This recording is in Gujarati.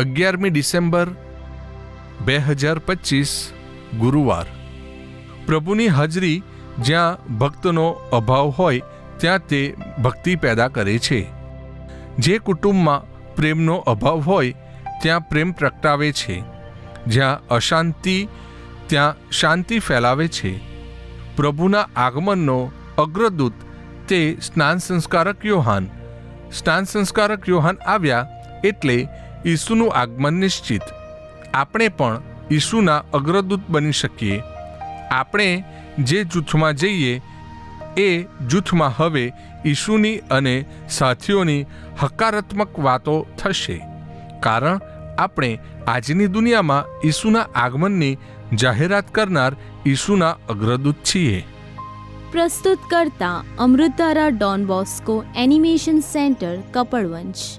અગિયારમી ડિસેમ્બર બે હજાર પચીસ, ગુરુવાર. પ્રભુની હાજરી જ્યાં ભક્તનો અભાવ હોય ત્યાં તે ભક્તિ પેદા કરે છે. જે કુટુંબમાં પ્રેમનો અભાવ હોય, ત્યાં પ્રેમ પ્રગટાવે છે. જ્યાં અશાંતિ, ત્યાં શાંતિ ફેલાવે છે. પ્રભુના આગમનનો અગ્રદૂત તે સ્નાન સંસ્કારક યોહાન. સ્નાન સંસ્કારક યોહાન આવ્યા એટલે ઈસુનું આગમન નિશ્ચિત. આપણે પણ ઈસુના અગ્રદૂત બની શકીએ. આપણે જે જૂથમાં જઈએ, એ જૂથમાં હવે ઈસુની અને સાથીઓની હકારાત્મક વાતો થશે. કારણ આપણે આજની દુનિયામાં ઈસુના આગમનની જાહેરાત કરનાર ઈસુના અગ્રદૂત છીએ. પ્રસ્તુત કરતા અમૃતારા Don Bosco animation centre Kapadvanj